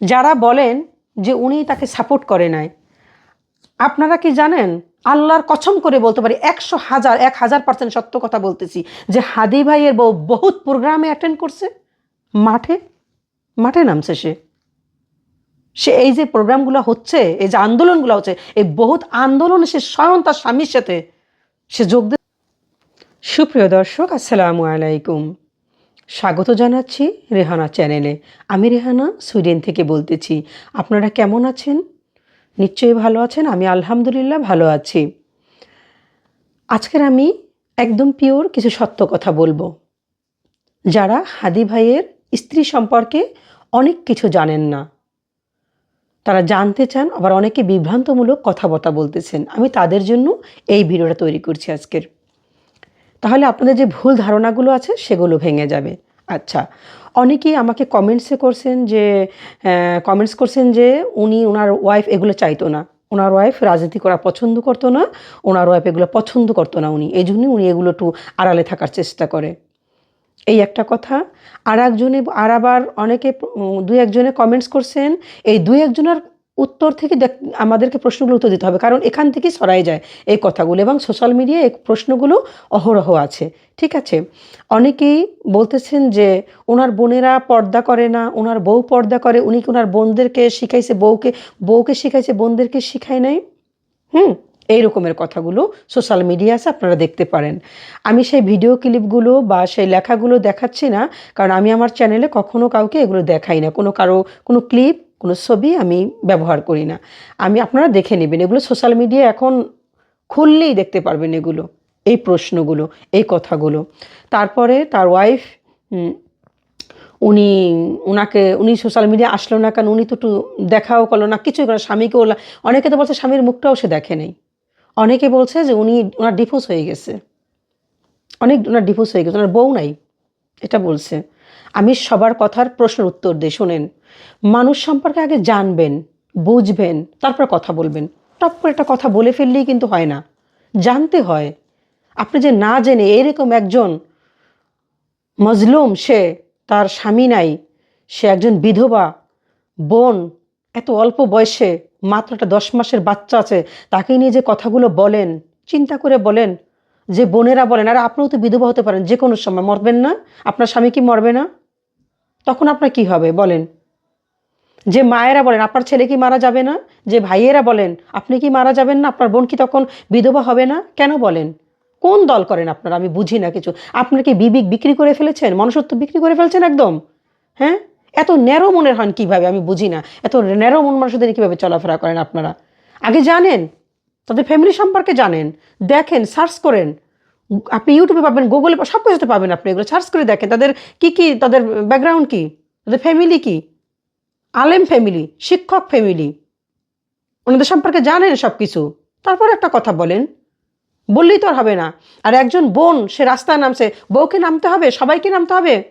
যারা বলেন যে উনি তাকে সাপোর্ট করে নাই, আপনারা কি জানেন? আল্লাহর কছম করে বলতে পারি, একশো হাজার, এক হাজার পার্সেন্ট সত্য কথা বলতেছি যে হাদি ভাইয়ের বউ বহুত প্রোগ্রামে অ্যাটেন্ড করছে, মাঠে মাঠে নামছে সে। সে এই যে প্রোগ্রামগুলো হচ্ছে, এই যে আন্দোলনগুলো হচ্ছে, এই বহুত আন্দোলনে সে স্বয়ং তার স্বামীর সাথে। সে যোগ সুপ্রিয় দর্শক, আসসালামু আলাইকুম। স্বাগত জানাচ্ছি রেহানা চ্যানেলে। আমি রেহানা, সুইডেন থেকে বলতেছি। আপনারা কেমন আছেন? নিশ্চয়ই ভালো আছেন, আমি আলহামদুলিল্লাহ ভালো আছি। আজকের আমি একদম পিওর কিছু সত্য কথা বলব। যারা হাদি ভাইয়ের স্ত্রী সম্পর্কে অনেক কিছু জানেন না, তারা জানতে চান, আবার অনেকে বিভ্রান্তমূলক কথাবার্তা বলতেছেন। আমি তাদের জন্য এই ভিডিওটা তৈরি করছি আজকের। তাহলে আপনাদের যে ভুল ধারণাগুলো আছে, সেগুলো ভেঙে যাবে। আচ্ছা অনেকেই আমাকে কমেন্টসে করছেন যে কমেন্টস করছেন যে, উনি ওনার ওয়াইফ এগুলো চাইতো না। ওনার ওয়াইফ রাজনীতি করা পছন্দ করতো না ওনার ওয়াইফ এগুলো পছন্দ করতো না উনি। এই জন্যই উনি এগুলো একটু আড়ালে থাকার চেষ্টা করে। এই একটা কথা। আর একজনে আর আবার অনেকে দুই একজনে কমেন্টস করছেন, এই দুই একজনের উত্তর থেকে আমাদেরকে প্রশ্নগুলো উত্তর দিতে হবে। কারণ এখান থেকেই সরাই যায় এই কথাগুলো এবং সোশ্যাল মিডিয়ায় এই প্রশ্নগুলো অহরহ আছে। ঠিক আছে? অনেকেই বলতেছেন যে, ওনার বোনেরা পর্দা করে না, ওনার বউ পর্দা করে, উনি কি ওনার বোনদেরকে শিখাইছে, বউকে বউকে শিখাইছে, বোনদেরকে শিখায় নাই? হুম, এই রকমের কথাগুলো সোশ্যাল মিডিয়া আছে, আপনারা দেখতে পারেন। আমি সেই ভিডিও ক্লিপগুলো বা সেই লেখাগুলো দেখাচ্ছি না, কারণ আমি আমার চ্যানেলে কখনো কাউকে এগুলো দেখাই না। কোনো কারও, কোনো ক্লিপ কোনো ছবি আমি ব্যবহার করি না। আমি আপনারা দেখে নেবেন। এগুলো সোশ্যাল মিডিয়া এখন খুললেই দেখতে পারবেন এগুলো, এই প্রশ্নগুলো, এই কথাগুলো। তারপরে তার ওয়াইফ উনি ওনাকে উনি সোশ্যাল মিডিয়া আসলো না কেন? উনি তো একটু দেখাও করল না, কিছুই করে স্বামীকেও অনেকে তো বলছে স্বামীর মুখটাও সে দেখে নেই। অনেকে বলছে যে উনি ওনার ডিভোর্স হয়ে গেছে। অনেক ওনার ডিভোর্স হয়ে গেছে ওনার বউ নাই, এটা বলছে। আমি সবার কথার প্রশ্নের উত্তর দিই শোনেন। মানুষ সম্পর্কে আগে জানবেন, বুঝবেন, তারপর কথা বলবেন। টপ করে একটা কথা বলে ফেললেই কিন্তু হয় না। জানতে হয়। আপনি যে না জেনে এরকম একজন মজলুম, সে তার স্বামী নাই, সে একজন বিধবা, বোন, এত অল্প বয়সে, মাত্র একটা দশ মাসের বাচ্চা আছে, তাকে নিয়ে যে কথাগুলো বলেন, চিন্তা করে বলেন, যে বোনেরা বলেন, আর, আপনিও তো বিধবা হতে পারেন, যে কোনো সময় মরবেন না, আপনার স্বামী কি মরবে না? তখন আপনার কি হবে? বলেন। যে মায়েরা বলেন, আপনার ছেলে কি মারা যাবে না? যে ভাইয়েরা বলেন, আপনি কি মারা যাবেন না? আপনার বোন কি তখন বিধবা হবে না? কেন বলেন? কোন দল করেন আপনারা? আমি বুঝি না কিছু। আপনারা কি বিবিক বিক্রি করে ফেলেছেন? মনুষ্যত্ব বিক্রি করে ফেলছেন একদম? হ্যাঁ? এত ন্যারো মনের হন কীভাবে? আমি বুঝি না। এত ন্যারো মন মানুষদের কীভাবে চলাফেরা করেন আপনারা? আগে জানেন, তাদের ফ্যামিলি সম্পর্কে জানেন। দেখেন সার্চ করেন। আপনি ইউটিউবে পাবেন গুগলে সব কিছুতে পাবেন আপনি এগুলো। সার্চ করে দেখেন, তাদের কি কি, তাদের ব্যাকগ্রাউন্ড কি? তাদের ফ্যামিলি কি? আলেম ফ্যামিলি শিক্ষক ফ্যামিলি ওনাদের সম্পর্কে জানেন সব কিছু তারপর একটা কথা বলেন, বললেই তো আর হবে না। আর একজন বোন, সে রাস্তায় নামছে, বউকে নামতে হবে, সবাইকে নামতে হবে।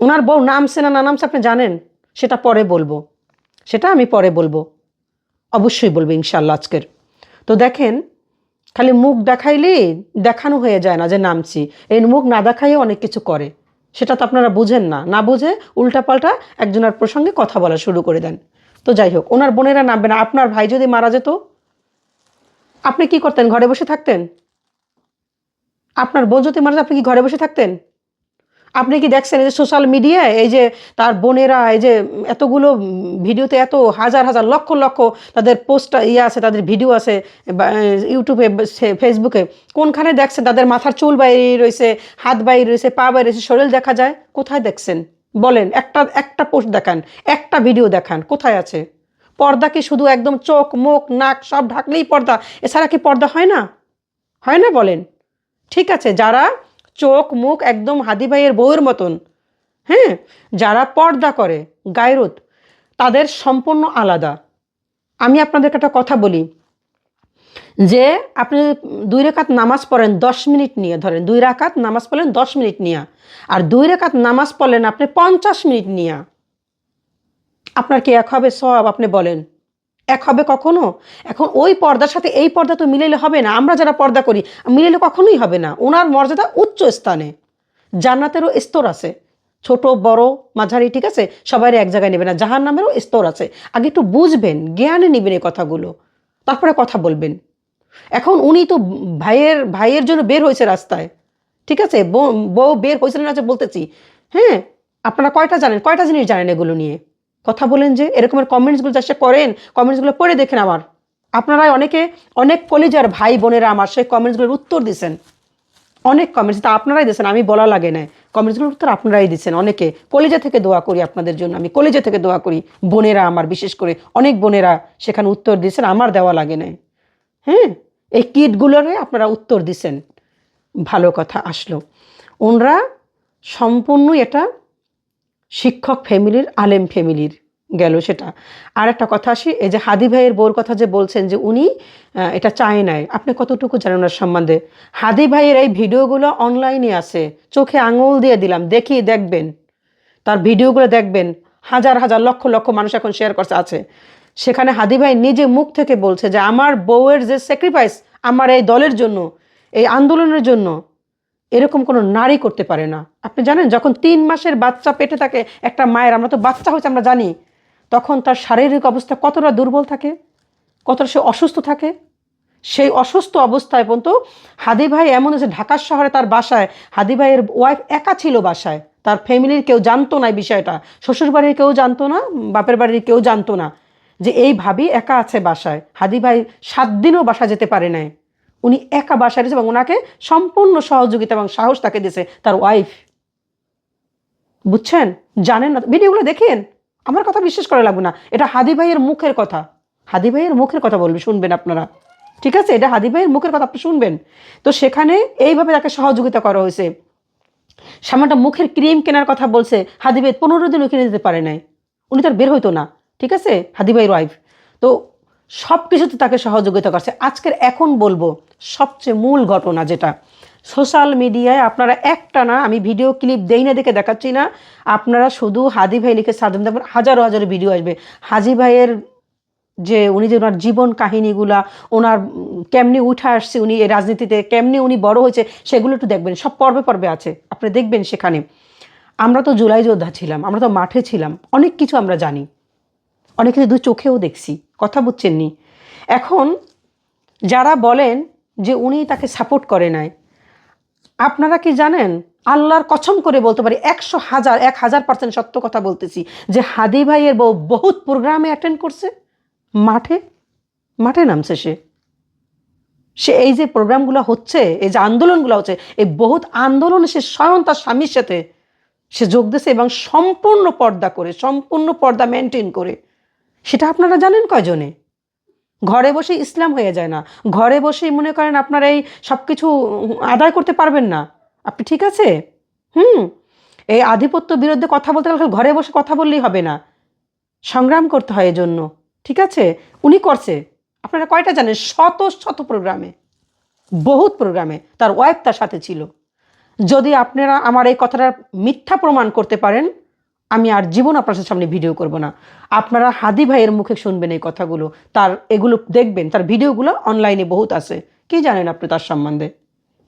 ওনার বউ নামছে না না নামছে আপনি জানেন? সেটা পরে বলব। সেটা আমি পরে বলব। অবশ্যই বলব ইনশাল্লাহ আজকের। তো দেখেন, খালি মুখ দেখাইলেই দেখানো হয়ে যায় না যে নামছি। এই মুখ না দেখাইও অনেক কিছু করে। সেটা তো আপনারা বুঝেন না। না বুঝে উল্টাপাল্টা একজনের প্রসঙ্গে কথা বলা শুরু করে দেন। তো যাই হোক ওনার বোনেরা নামবে না। আপনার ভাই যদি মারা যেত আপনি কি করতেন? ঘরে বসে থাকতেন? আপনার বোন যদি মারা যেত, আপনি কি ঘরে বসে থাকতেন? আপনি কি দেখছেন এই যে সোশ্যাল মিডিয়ায় এই যে তার বোনেরা, এই যে এতগুলো ভিডিওতে এত হাজার হাজার লক্ষ লক্ষ তাদের পোস্ট ইয়ে আছে, তাদের ভিডিও আছে ইউটিউবে ফেসবুকে কোনখানে দেখছেন? তাদের মাথার চুল বাইরে রয়েছে, হাত বাইরে রয়েছে, পা বাইরে রয়েছে, শরীর দেখা যায়? কোথায় দেখছেন? বলেন, একটা একটা পোস্ট দেখান, একটা ভিডিও দেখান, কোথায় আছে? পর্দা কি শুধু একদম চোখ, মুখ, নাক, সব ঢাকলেই পর্দা? এছাড়া কি পর্দা হয় না? হয় না বলেন? ঠিক আছে, যারা চোখ, মুখ একদম হাদি ভাইয়ের বউয়ের মতন। হ্যাঁ? যারা পর্দা করে গায়রুত তাদের সম্পূর্ণ আলাদা। আমি আপনাদেরকে একটা কথা বলি, যে আপনি দুই রেখাত নামাজ পড়েন দশ মিনিট নিয়ে, ধরেন দুই রাকাত নামাজ পড়লেন দশ মিনিট নিয়ে, আর দুই রেখাত নামাজ পড়লেন আপনি পঞ্চাশ মিনিট নিয়ে। আপনার কি এক হবে? সব আপনি বলেন। এক হবে কখনো? এখন ওই পর্দার সাথে এই পর্দা তো মিলাইলে হবে না। আমরা যারা পর্দা করি, মিলাইলে কখনোই হবে না। ওনার মর্যাদা উচ্চ স্থানে। জান্নাতেরও স্তর আছে। ছোট, বড়, মাঝারি, ঠিক আছে? সবাই এক জায়গায় নেবে না। জাহান নামেরও স্তর আছে। আগে একটু বুঝবেন, জ্ঞানে নেবেন এই কথাগুলো। তারপরে কথা বলবেন। এখন উনি তো ভাইয়ের ভাইয়ের জন্য বের হয়েছে রাস্তায়। ঠিক আছে? বউ- বের হয়েছে না যে বলতেছি। হ্যাঁ? আপনারা কয়টা জানেন? কয়টা জিনিস জানেন এগুলো নিয়ে? কথা বলেন যে এরকমের কমেন্টসগুলো চাষে করেন কমেন্টসগুলো পড়ে দেখেন আমার আপনারা অনেকে, অনেক কলেজার ভাই বোনেরা আমার সেই কমেন্টসগুলোর উত্তর দিছেন। অনেক কমেন্টস তা আপনারাই দিয়েছেন আমি বলা লাগে না। কমেন্টসগুলোর উত্তর আপনারাই দিচ্ছেন অনেকে। কলেজা থেকে দোয়া করি আপনাদের জন্য, আমি কলেজে থেকে দোয়া করি। বোনেরা আমার, বিশেষ করে অনেক বোনেরা সেখানে উত্তর দিয়েছেন আমার দেওয়া লাগে না। হ্যাঁ? এই কিটগুলোরে আপনারা উত্তর দিছেন। ভালো কথা আসলো। ওনরা সম্পূর্ণ এটা শিক্ষক ফ্যামিলির, আলেম ফ্যামিলির গেল সেটা। আর একটা কথা আসি, এই যে হাদি ভাইয়ের বউর কথা যে বলছেন যে উনি এটা চায় নাই। আপনি কতটুকু জানেন ওনার সম্বন্ধে? হাদি ভাইয়ের এই ভিডিওগুলো অনলাইনে আছে। চোখে আঙুল দিয়ে দিলাম, দেখি, দেখবেন। তার ভিডিওগুলো দেখবেন। হাজার হাজার, লক্ষ লক্ষ মানুষ এখন শেয়ার করছে আছে। সেখানে হাদি ভাই নিজে মুখ থেকে বলছে যে, আমার বউয়ের যে স্যাক্রিফাইস আমার এই দলের জন্য, এই আন্দোলনের জন্য এরকম কোনো নারী করতে পারে না। আপনি জানেন, যখন তিন মাসের বাচ্চা পেটে থাকে, একটা মায়ের, আমরা তো বাচ্চা হয়েছে, আমরা জানি, তখন তার শারীরিক অবস্থা কতটা দুর্বল থাকে, কতটা সে অসুস্থ থাকে। সেই অসুস্থ অবস্থায় পর্যন্ত হাদি ভাই এমন আছে ঢাকার শহরে তার বাসায়, হাদি ভাইয়ের ওয়াইফ একা ছিল বাসায়। তার ফ্যামিলির কেউ জানতো না এই বিষয়টা। শ্বশুর বাড়ির কেউ জানতো না, বাপের বাড়ির কেউ জানতো না যে এই ভাবি একা আছে বাসায়। হাদি ভাই সাত দিনও বাসা যেতে পারে নাই। উনি একা বাসায় রয়েছে এবং ওনাকে সম্পূর্ণ সহযোগিতা এবং সাহস তাকে দিয়েছে তার ওয়াইফ বুঝছেন? জানেন না? ভিডিওগুলো দেখেন। আমার কথা বিশ্বাস করা লাগবে না। এটা হাদি ভাইয়ের মুখের কথা। হাদি ভাইয়ের মুখের কথা বলবে, শুনবেন আপনারা। ঠিক আছে? এটা হাদি ভাইয়ের মুখের কথা, আপনি শুনবেন। তো সেখানে এইভাবে তাকে সহযোগিতা করা হয়েছে। সামান্য মুখের ক্রিম কেনার কথা বলছে। হাদি ভাই পনেরো দিনও কিনে দিতে পারে নাই। উনি তার বের হইতো না। ঠিক আছে? হাদি ভাইয়ের ওয়াইফ তো সব কিছুতে তাকে সহযোগিতা করছে। আজকের এখন বলব সবচেয়ে মূল ঘটনা যেটা। সোশ্যাল মিডিয়ায় আপনারা একটা না, আমি ভিডিও ক্লিপ দেই না, দেখে দেখাচ্ছি না। আপনারা শুধু হাদি ভাই লিখে সার্চ দেবেন, হাজারো হাজারো ভিডিও আসবে। হাজি ভাইয়ের যে উনি যে ওনার জীবন কাহিনীগুলা, ওনার কেমনি উঠে আসছে উনি এই রাজনীতিতে, কেমনি উনি বড় হয়েছে, সেগুলো একটু দেখবেন। সব পর্বে পর্বে আছে, আপনি দেখবেন সেখানে। আমরা তো জুলাই যোদ্ধা ছিলাম, আমরা তো মাঠে ছিলাম, অনেক কিছু আমরা জানি, অনেক কিছু দু চোখেও দেখছি। কথা বুঝছেননি। এখন যারা বলেন যে উনি তাকে সাপোর্ট করে নাই, আপনারা কি জানেন? আল্লাহর কছম করে বলতে পারি, একশো হাজার, এক হাজার পার্সেন্ট সত্য কথা বলতেছি যে হাদি ভাইয়ের বউ বহুত প্রোগ্রামে অ্যাটেন্ড করছে, মাঠে মাঠে নামছে সে। সে এই যে প্রোগ্রামগুলো হচ্ছে, এই যে আন্দোলনগুলো হচ্ছে, এই বহুত আন্দোলনে সে স্বয়ং তার স্বামীর সাথে সে যোগ দিয়েছে এবং সম্পূর্ণ পর্দা করে, সম্পূর্ণ পর্দা মেনটেন করে। সেটা আপনারা জানেন কয়জনে? ঘরে বসে ইসলাম হয়ে যায় না। ঘরে বসেই মনে করেন আপনারা এই সব কিছু আদায় করতে পারবেন না। আপনি ঠিক আছে? হুম। এই আধিপত্য বিরুদ্ধে কথা বলতে গেলে ঘরে বসে কথা বললেই হবে না। সংগ্রাম করতে হয় এজন্য। ঠিক আছে? উনি করছে। আপনারা কয়টা জানেন? শত শত প্রোগ্রামে। বহুত প্রোগ্রামে। তার ওয়াইফ তার সাথে ছিল। যদি আপনারা আমার এই কথাটা মিথ্যা প্রমাণ করতে পারেন আমি আর জীবন আপনার সামনে ভিডিও করব না। আপনারা হাদি ভাইয়ের মুখে শুনবেন এই কথাগুলো। তার এগুলো দেখবেন, তার ভিডিওগুলো অনলাইনে বহুত আছে। কি জানেন আপনি তার সম্বন্ধে?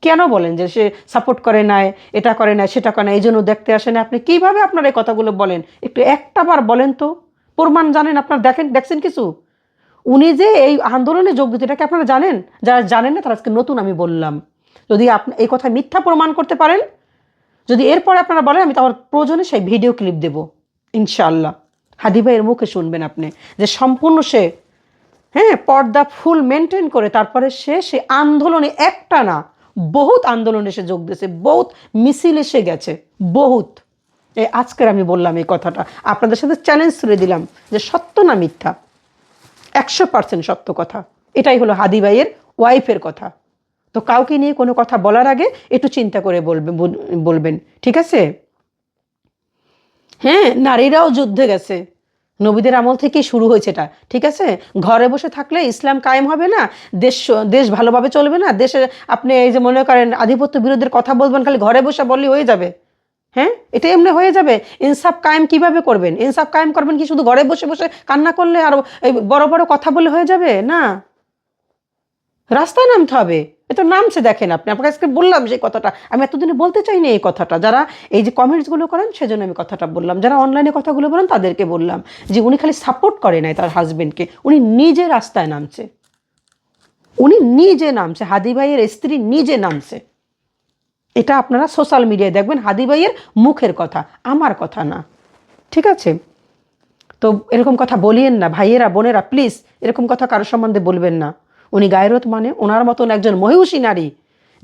কেন বলেন যে সে সাপোর্ট করে নাই, এটা করে না সেটা করে না এই জন্য দেখতে আসে না? আপনি কীভাবে আপনার এই কথাগুলো বলেন? একটু একটা বার বলেন তো। প্রমাণ জানেন আপনার, দেখেন, দেখছেন কিছু? উনি যে এই আন্দোলনে যোগ দিতে এটাকে আপনারা জানেন? যারা জানেন না, তারা আজকে নতুন আমি বললাম। যদি আপনি এই কথা মিথ্যা প্রমাণ করতে পারেন যদি এরপর আপনারা বলেন, আমি তোমার প্রয়োজনে সেই ভিডিও ক্লিপ দেব ইনশাল্লাহ হাদি ভাইয়ের মুখে শুনবেন আপনি, যে সম্পূর্ণ সে হ্যাঁ পর্দা ফুল মেনটেন করে, তারপরে সে সে আন্দোলনে একটা না, বহুত আন্দোলনে সে যোগ দিয়েছে, বহুত মিছিল এসে গেছে, বহুত। এই আজকের আমি বললাম এই কথাটা। আপনাদের সাথে চ্যালেঞ্জ তুলে দিলাম যে সত্য না মিথ্যা? একশো পার্সেন্ট সত্য কথা। এটাই হলো হাদি ভাইয়ের ওয়াইফের কথা। তো কাউকে নিয়ে কোনো কথা বলার আগে একটু চিন্তা করে বলবে, বল- বলবেন, ঠিক আছে? হ্যাঁ নারীরাও যুদ্ধে গেছে। নবীদের আমল থেকেই শুরু হয়েছে এটা, ঠিক আছে? ঘরে বসে থাকলে ইসলাম কায়েম হবে না, দেশ দেশ ভালোভাবে চলবে না, দেশে আপনি এই যে মনে করেন আধিপত্য বিরোধের কথা বলবেন, খালি ঘরে বসে বললেই হয়ে যাবে। হ্যাঁ এটা এমনি হয়ে যাবে। ইনসাফ কায়েম কীভাবে করবেন? ইনসাফ কায়েম করবেন কি শুধু ঘরে বসে বসে কান্না করলে আর বড় বড় কথা বলে হয়ে যাবে? না। রাস্তায় নামতে হবে। এ তো নামছে দেখেন আপনি। আপনাকে আজকে বললাম যে কথাটা। আমি এতদিনে বলতে চাইনি এই কথাটা। যারা এই যে কমেন্টসগুলো করেন, সেজন্য আমি কথাটা বললাম। যারা অনলাইনে কথাগুলো বলেন, তাদেরকে বললাম যে উনি খালি সাপোর্ট করে নাই তার হাজবেন্ডকে উনি নিজে রাস্তায় নামছে। উনি নিজে নামছে। হাদি ভাইয়ের স্ত্রী নিজে নামছে। এটা আপনারা সোশ্যাল মিডিয়ায় দেখবেন। হাদি ভাইয়ের মুখের কথা, আমার কথা না। ঠিক আছে? তো এরকম কথা বলিয়েন না। ভাইয়েরা, বোনেরা প্লিজ এরকম কথা কারোর সম্বন্ধে বলবেন না। উনি গায়রত মানে ওনার মতন একজন মহিষী নারী।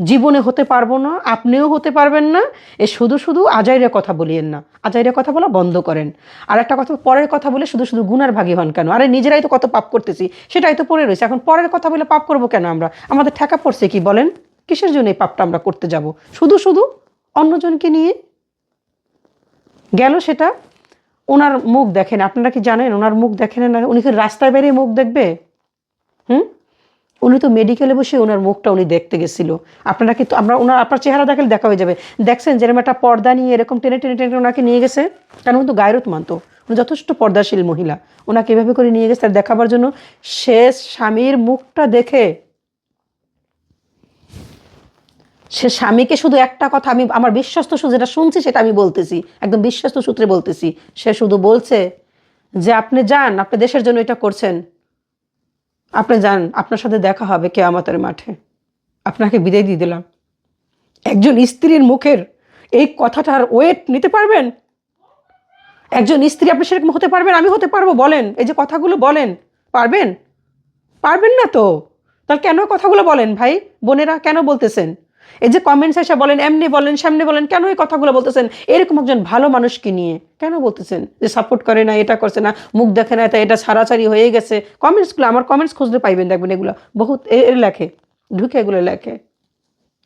জীবনে হতে পারব না, আপনিও হতে পারবেন না, এ শুধু শুধু আজাইরে কথা বলিয়েন না। আজাইরে কথা বলা বন্ধ করেন। আর একটা কথা, পরের কথা বলে শুধু শুধু গুনার ভাগী হন কেন? আরে নিজেরাই তো কত পাপ করতেছি, সেটাই তো পড়ে রয়েছে। এখন পরের কথা বলে পাপ করব কেন আমরা? আমাদের ঠেকা পড়ছে কি বলেন? কিসের জন্য এই পাপটা আমরা করতে যাব? শুধু শুধু অন্যজনকে নিয়ে? গেল সেটা? ওনার মুখ দেখেন, আপনারা কি জানেন? ওনার মুখ দেখেন না? উনি কি রাস্তায় বেরিয়ে মুখ দেখবে? হুম? উনি তো মেডিকেলে বসে ওনার মুখটা উনি দেখতে গেছিল। আপনারা কিন্তু আমরা ওনার আপনার চেহারা দেখালে দেখা হয়ে যাবে। দেখছেন যেরকম একটা পর্দা নিয়ে এরকম টেনে টেনে টেনে ওনাকে নিয়ে গেছে? কারণ উনি তো গায়রত মানতো উনি যথেষ্ট পর্দাশীল মহিলা। ওনাকে এভাবে করে নিয়ে গেছে, তার দেখাবার জন্য শেষ স্বামীর মুখটা দেখে সে স্বামীকে শুধু একটা কথা আমি আমার বিশ্বস্ত সূত্রে যেটা শুনছি সেটা আমি বলতেছি। একদম বিশ্বস্ত সূত্রে বলতেছি। সে শুধু বলছে যে, আপনি যান, আপনি দেশের জন্য এটা করছেন। আপনি যান, আপনার সাথে দেখা হবে কে আমাদের মাঠে। আপনাকে বিদায় দিয়ে দিলাম। একজন স্ত্রীর মুখের এই কথাটার ওয়েট নিতে পারবেন? একজন স্ত্রী আপনি সেরকম হতে পারবেন? আমি হতে পারব, বলেন। এই যে কথাগুলো বলেন, পারবেন? পারবেন না তো? তাহলে কেন কথাগুলো বলেন ভাই? বোনেরা কেন বলতেছেন? এই যে কমেন্টস এসে বলেন, এমনি বলেন, সামনে বলেন, কেন এই কথাগুলো বলতেছেন? এরকম একজন ভালো মানুষকে নিয়ে কেন বলতেছেন? যে সাপোর্ট করে না, এটা করছে না, মুখ দেখে না এটা এটা ছাড়াছাড়ি হয়ে গেছে। কমেন্টসগুলো আমার কমেন্টস খুঁজলে পাইবেন, দেখবেন এগুলো। বহুত এর লেখে, ঢুকে এগুলো লেখে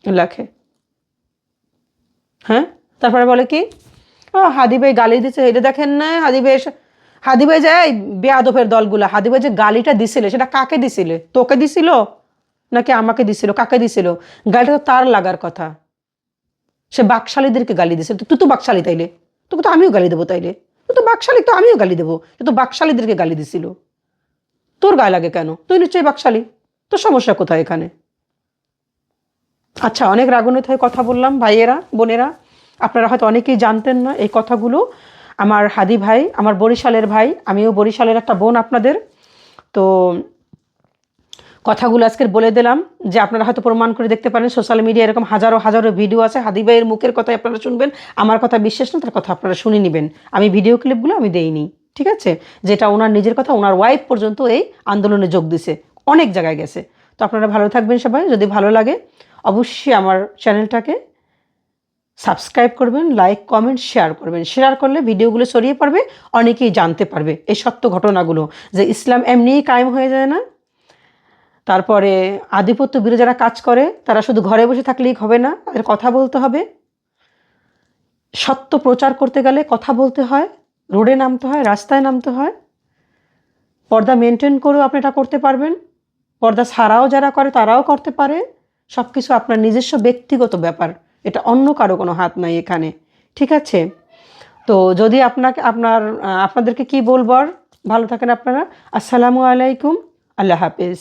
লেখে। হ্যাঁ? তারপরে বলে কি? ও, হাদি ভাই গালি দিছে, এটা দেখেন না, হাদি ভাই হাদি ভাই যায় বেয়াদফের দলগুলো, হাদি ভাই যে গালিটা দিছিলে, সেটা কাকে দিছিলে? তোকে দিছিল? নাকি আমাকে দিছিল? কাকে দিছিল? গালিটা তো তার লাগার কথা। সে বাকশালীদেরকে গালি দিছে। তো তুই তো বাকশালী তাইলে। তোকে তো আমিও গালি দেবো তাইলে। তুই তো বাকশালী, তো আমিও গালি দেবো। তো বাকশালীদেরকে গালি দিছিল। তোর গায়ে লাগে কেন? তুই নিশ্চয়ই বাকশালী। তোর সমস্যা কোথায় এখানে? আচ্ছা অনেক রাগান্বিত হয়ে কথা বললাম, ভাইয়েরা, বোনেরা। আপনারা হয়তো অনেকেই জানতেন না এই কথাগুলো। আমার হাদি ভাই, আমার বরিশালের ভাই, আমিও বরিশালের একটা বোন আপনাদের। তো কথাগুলো আজকের বলে দিলাম যে আপনারা হয়তো প্রমাণ করে দেখতে পারেন সোশ্যাল মিডিয়া এরকম হাজারো হাজারো ভিডিও আছে। হাদি ভাইয়ের মুখের কথাই আপনারা শুনবেন, আমার কথা বিশ্বাস না, তার কথা আপনারা শুনে নেবেন। আমি ভিডিও ক্লিপগুলো আমি দেইনি, ঠিক আছে? যেটা ওনার নিজের কথা, ওনার ওয়াইফ পর্যন্ত এই আন্দোলনে যোগ দিছে, অনেক জায়গায় গেছে। তো আপনারা ভালো থাকবেন সবাই, যদি ভালো লাগে, অবশ্যই আমার চ্যানেলটাকে সাবস্ক্রাইব করবেন লাইক কমেন্ট শেয়ার করবেন। শেয়ার করলে ভিডিওগুলো ছড়িয়ে পড়বে, অনেকেই জানতে পারবে এই সত্য ঘটনাগুলো, যে ইসলাম এমনিই কায়েম হয়ে যায় না তারপরে আধিপত্য বিরোধী যারা কাজ করে, তারা শুধু ঘরে বসে থাকলেই হবে না, তাদের কথা বলতে হবে। সত্য প্রচার করতে গেলে কথা বলতে হয়, রোডে নামতে হয়, রাস্তায় নামতে হয়। পর্দা মেনটেন করেও আপনি এটা করতে পারবেন। পর্দা ছাড়াও যারা করে, তারাও করতে পারে। সব কিছু আপনার নিজস্ব ব্যক্তিগত ব্যাপার। এটা অন্য কারও কোনো হাত নাই এখানে। ঠিক আছে? তো যদি আপনাকে, আপনার আপনাদেরকে কি বলব আর? ভালো থাকেন আপনারা। আসসালামু আলাইকুম। আল্লাহ হাফেজ।